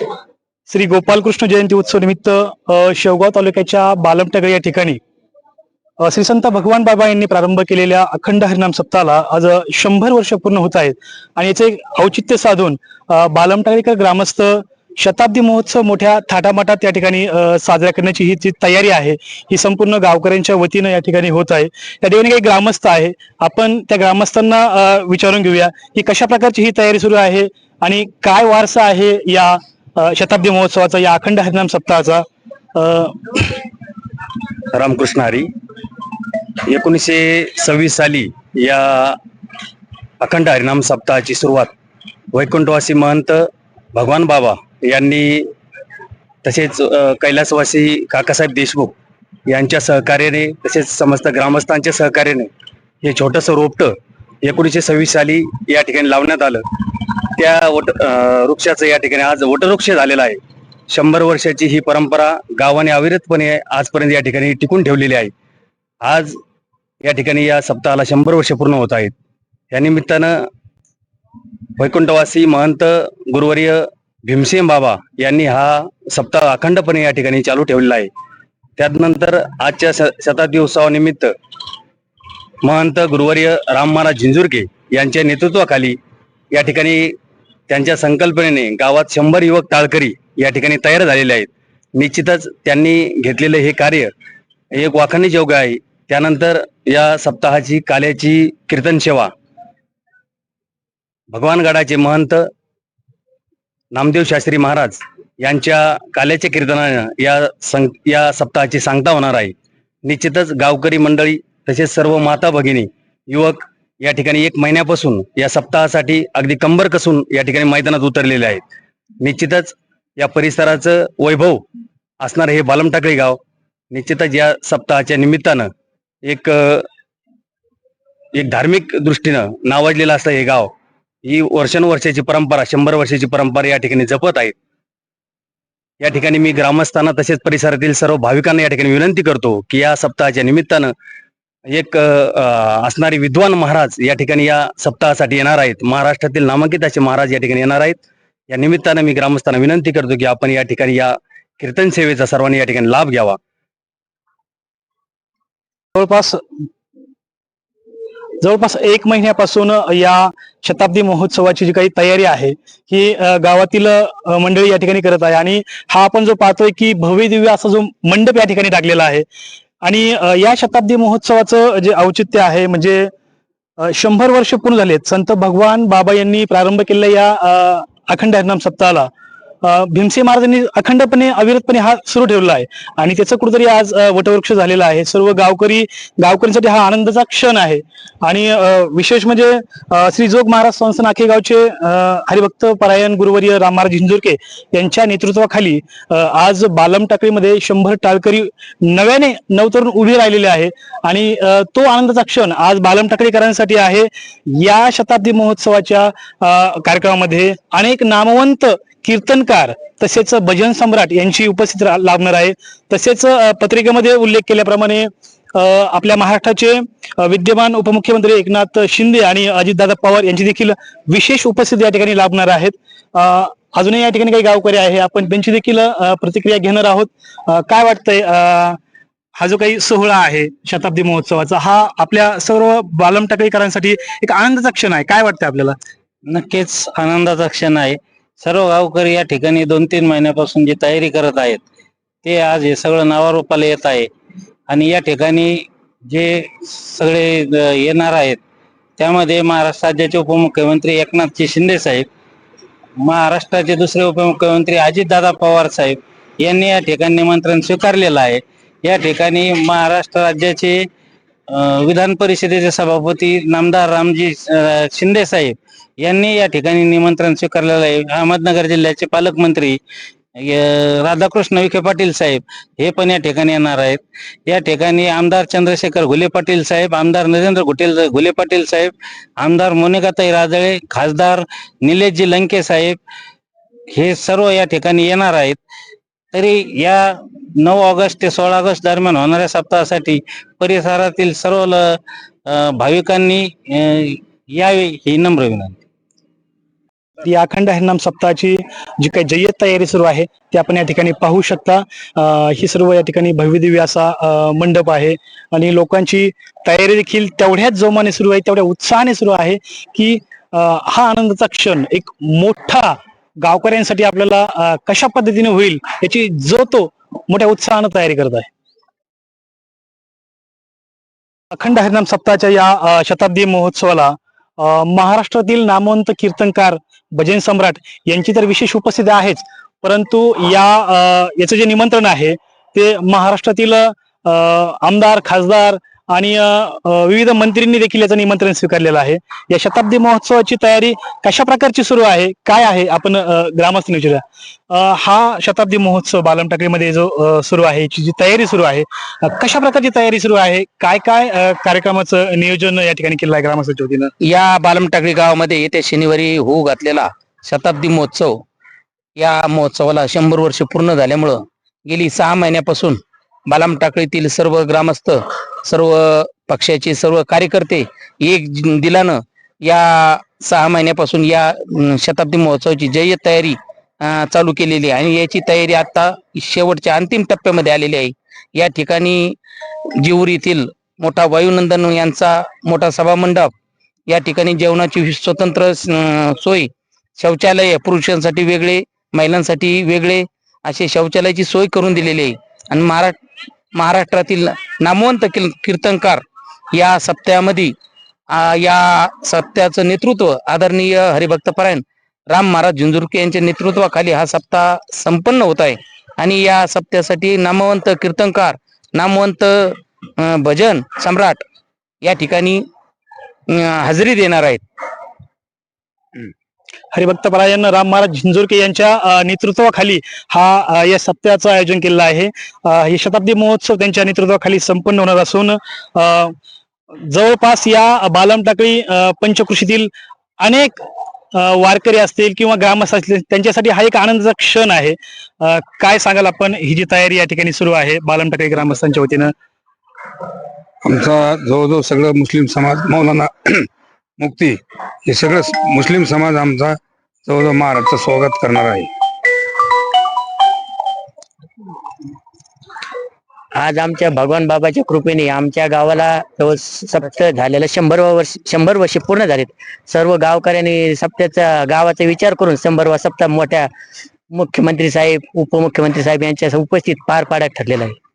श्री गोपालकृष्ण जयंती उत्सव निमित्त शेवगाव तालुक्याच्या बालमटगड या ठिकाणी श्री संत भगवान बाबा यांनी प्रारंभ केलेल्या अखंड हरिनाम सप्ताहाला आज शंभर वर्ष पूर्ण होत आहेत. आणि याचे एक औचित्य साधून अ, ग्रामस्थ शताब्दी महोत्सव मोठ्या थाटामाटात या ठिकाणी साजरा करण्याची ही जी तयारी आहे ही संपूर्ण गावकऱ्यांच्या वतीनं या ठिकाणी होत आहे. त्या ठिकाणी काही ग्रामस्थ आहे. आपण त्या ग्रामस्थांना विचारून घेऊया की कशा प्रकारची ही तयारी सुरू आहे आणि काय वारसा आहे या शताब्दी महोत्सवाचा या अखंड हरिनाम सप्ताहाचा रामकृष्ण हरी एकोणीसशे सव्वीस साली या अखंड हरिनाम सप्ताहाची सुरुवात वैकुंठवासी महंत भगवान बाबा यांनी तसेच कैलासवासी काकासाहेब देशमुख यांच्या सहकार्याने तसेच समस्त ग्रामस्थांच्या सहकार्याने हे छोटंसं रोपटं एकोणीसशे सव्वीस साली या ठिकाणी लावण्यात आलं. त्या वट वृक्षाचं या ठिकाणी आज वटवृक्ष झालेलं आहे. शंभर वर्षाची ही परंपरा गावाने अविरतपणे आजपर्यंत या ठिकाणी टिकून ठेवलेली आहे. आज या ठिकाणी या सप्ताहाला शंभर वर्ष पूर्ण होत आहेत. या निमित्तानं वैकुंठवासी महंत गुरुवर्य भीमसेन बाबा यांनी हा सप्ताह अखंडपणे या ठिकाणी चालू ठेवलेला आहे. त्यानंतर आजच्या श- शताब्दी उत्सवानिमित्त महंत गुरुवर्य राम महाराज झिंजुरके यांच्या नेतृत्वाखाली या ठिकाणी त्यांच्या संकल्पनेने गावात शंभर युवक ताळकरी या ठिकाणी तयार झालेले आहेत. निश्चितच त्यांनी घेतलेले हे कार्य एक वाखाणी योग्य आहे. त्यानंतर या सप्ताहाची काल्याची कीर्तन सेवा. भगवानगडाचे महंत नामदेव शास्त्री महाराज यांच्या काल्याच्या कीर्तनानं या सं या सप्ताहाची सांगता होणार आहे. निश्चितच गावकरी मंडळी तसेच सर्व माता भगिनी युवक या ठिकाणी एक महिन्यापासून या सप्ताहासाठी अगदी कंबर कसून या ठिकाणी मैदानात उतरलेले आहेत. निश्चितच या परिसराचं वैभव असणार हे बालमटाकळी गाव. निश्चितच या सप्ताहाच्या निमित्तानं एक एक धार्मिक दृष्टीनं नावाजलेलं असं हे गाव ही वर्षानुवर्षाची परंपरा शंभर वर्षाची परंपरा या ठिकाणी जपत आहेत या ठिकाणी मी ग्रामस्थांना तसेच परिसरातील सर्व भाविकांना या ठिकाणी विनंती करतो की या सप्ताहाच्या निमित्तानं एक असणारे विद्वान महाराज या ठिकाणी या सप्ताहासाठी येणार आहेत. महाराष्ट्रातील नामांकित असे महाराज या ठिकाणी येणार आहेत. या निमित्तानं मी ग्रामस्थांना विनंती करतो की आपण या ठिकाणी या कीर्तन सेवेचा सर्वांनी या ठिकाणी लाभ घ्यावा. जवळपास जवळपास एक महिन्यापासून या शताब्दी महोत्सवाची जी काही तयारी आहे ही गावातील मंडळी या ठिकाणी करत आहे. आणि हा आपण जो पाहतोय की भव्य दिव्य असा जो मंडप या ठिकाणी टाकलेला आहे आणि या शताब्दी महोत्सवाचं जे औचित्य आहे म्हणजे शंभर वर्ष पूर्ण झालेत. संत भगवान बाबा यांनी प्रारंभ केलेल्या या अखंड हरनाम सप्ताहाला भीमसे महाराजांनी अखंडपणे अविरतपणे हा सुरू ठेवला आहे. आणि त्याचं कुठेतरी आज वटवृक्ष झालेला आहे. सर्व गावकरी गावकऱ्यांसाठी हा आनंदाचा क्षण आहे. आणि विशेष म्हणजे श्री जोग महाराज संस्थान नाखेगावचे हरिभक्त परायण गुरुवर्य राम झिंजुरके यांच्या नेतृत्वाखाली आज बालम टाकळीमध्ये शंभर टाळकरी नव्याने नवतरुण उभे राहिलेले आहे. आणि तो आनंदाचा क्षण आज बालम टाकळीकरांसाठी आहे. या शताब्दी महोत्सवाच्या कार्यक्रमामध्ये अनेक नामवंत कीर्तनकार तसेच भजन सम्राट यांची उपस्थिती लाभणार आहे. तसेच पत्रिकेमध्ये उल्लेख केल्याप्रमाणे आपल्या महाराष्ट्राचे विद्यमान उपमुख्यमंत्री एकनाथ शिंदे आणि अजितदादा पवार यांची देखील विशेष उपस्थिती या ठिकाणी लाभणार आहेत. अजूनही या ठिकाणी काही गावकरी आहे. आपण त्यांची देखील प्रतिक्रिया घेणार आहोत. काय वाटतंय हा जो काही सोहळा आहे शताब्दी महोत्सवाचा हा आपल्या सर्व बालम टाकळीकरांसाठी एक आनंदाचा क्षण आहे. काय वाटतंय आपल्याला? नक्कीच आनंदाचा क्षण आहे. सर्व गावकरी या ठिकाणी दोन तीन महिन्यापासून जी तयारी करत आहेत ते आज हे सगळं नावारूपाला येत आहे. आणि या ठिकाणी जे सगळे येणार आहेत त्यामध्ये महाराष्ट्र राज्याचे उपमुख्यमंत्री एकनाथजी शिंदे साहेब महाराष्ट्राचे दुसरे उपमुख्यमंत्री अजितदादा पवार साहेब यांनी या ठिकाणी निमंत्रण स्वीकारलेलं आहे. या ठिकाणी महाराष्ट्र राज्याचे विधान परिषदेचे सभापती नामदार रामजी शिंदे साहेब यांनी या ठिकाणी निमंत्रण स्वीकारलेलं आहे. अहमदनगर जिल्ह्याचे पालकमंत्री राधाकृष्ण विखे पाटील साहेब हे पण या ठिकाणी येणार आहेत. या ठिकाणी आमदार चंद्रशेखर घुले पाटील साहेब आमदार नरेंद्र घुटेल घुले पाटील साहेब आमदार मोनिकाताई राजळे खासदार निलेशजी लंके साहेब हे सर्व या ठिकाणी येणार आहेत. तरी या नऊ ऑगस्ट ते सोळा ऑगस्ट दरम्यान होणाऱ्या सप्ताहासाठी परिसरातील सर्व भाविकांनी यावे ही नम्र विनंती. या अखंड हरिनाम सप्ताहाची जी काही जय्यत तयारी सुरू आहे ती आपण या ठिकाणी पाहू शकता. ही सर्व या ठिकाणी भव्यदिव्य असा मंडप आहे आणि लोकांची तयारी देखील तेवढ्याच जोमाने सुरू आहे तेवढ्या उत्साहाने सुरू आहे की अं, हा आनंदाचा क्षण एक मोठा गावकऱ्यांसाठी आपल्याला कशा पद्धतीने होईल याची जो तो मोठ्या उत्साहानं तयारी करत आहे. अखंड हरिनाम सप्ताहाच्या या शताब्दी महोत्सवाला अं, महाराष्ट्रातील नामवंत कीर्तनकार भजन सम्राट यांची तर विशेष उपस्थिती आहेच. परंतु या अं, याचं जे निमंत्रण आहे ते महाराष्ट्रातील अं, आमदार खासदार आणि विविध मंत्रींनी देखील याचं निमंत्रण स्वीकारलेलं आहे. या शताब्दी महोत्सवाची तयारी कशा प्रकारची सुरू आहे? काय आहे? आपण ग्रामस्थ विचारूया हा शताब्दी महोत्सव बालम टाकळीमध्ये जो सुरू आहे जी तयारी सुरू आहे कशा प्रकारची तयारी सुरू आहे? काय काय कार्यक्रमाचं नियोजन या ठिकाणी केलं आहे ग्रामस्थांच्या वतीनं? या बालमटाकळी गावामध्ये येत्या शनिवारी होऊ घातलेला शताब्दी महोत्सव. या महोत्सवाला शंभर वर्ष पूर्ण झाल्यामुळं गेली सहा महिन्यापासून बालमटाकळीतील सर्व ग्रामस्थ सर्व पक्षाचे सर्व कार्यकर्ते एक दिलानं या सहा महिन्यापासून या शताब्दी महोत्सवाची जय तयारी चालू केलेली आहे. आणि याची तयारी आता शेवटच्या अंतिम टप्प्यामध्ये आलेली आहे. या ठिकाणी जिवूर येथील मोठा वायुनंदन यांचा मोठा सभामंडप या ठिकाणी जेवणाची स्वतंत्र सोय शौचालय पुरुषांसाठी वेगळे महिलांसाठी वेगळे असे शौचालयाची सोय करून दिलेली आहे. आणि महारा महाराष्ट्रातील नामवंत कि कीर्तनकार या सप्त्यामध्ये या सप्त्याचं नेतृत्व आदरणीय हरिभक्तपरायण राम महाराज झुंझुरके यांच्या नेतृत्वाखाली हा सप्ताह संपन्न होत आहे. आणि या सप्त्यासाठी नामवंत कीर्तनकार नामवंत भजन सम्राट या ठिकाणी हजेरी देणार आहेत. हरिभक्तपरायण राम महाराज झिंजुरके यांच्या नेतृत्वाखाली हा या सप्त्याचं आयोजन केलेलं आहे. हे शताब्दी महोत्सव त्यांच्या नेतृत्वाखाली संपन्न होणार असून जवळपास या बालम टाकळी पंचकृषीतील अनेक वारकरी असतील किंवा ग्रामस्थ असतील त्यांच्यासाठी हा एक आनंदाचा क्षण आहे. काय सांगाल आपण? ही जी तयारी या ठिकाणी सुरू आहे बालम टाकळी ग्रामस्थांच्या वतीनं. आमचा जवळजवळ सगळं मुस्लिम समाज मौलाना मुक्ती हे सगळं मुस्लिम समाज आमचा जवळजवळ महाराजचं स्वागत करणार आहे. आज आमच्या भगवान बाबाच्या कृपेने आमच्या गावाला जवळ सप्त झालेलं शंभर वर्ष शंभर वर्षे पूर्ण झालेत. सर्व गावकऱ्यांनी सप्त्याचा गावाचा विचार करून शंभरवा सप्ताह मोठ्या मुख्यमंत्री साहेब उपमुख्यमंत्री साहेब यांच्या उपस्थित पार पाडत ठरलेला आहे.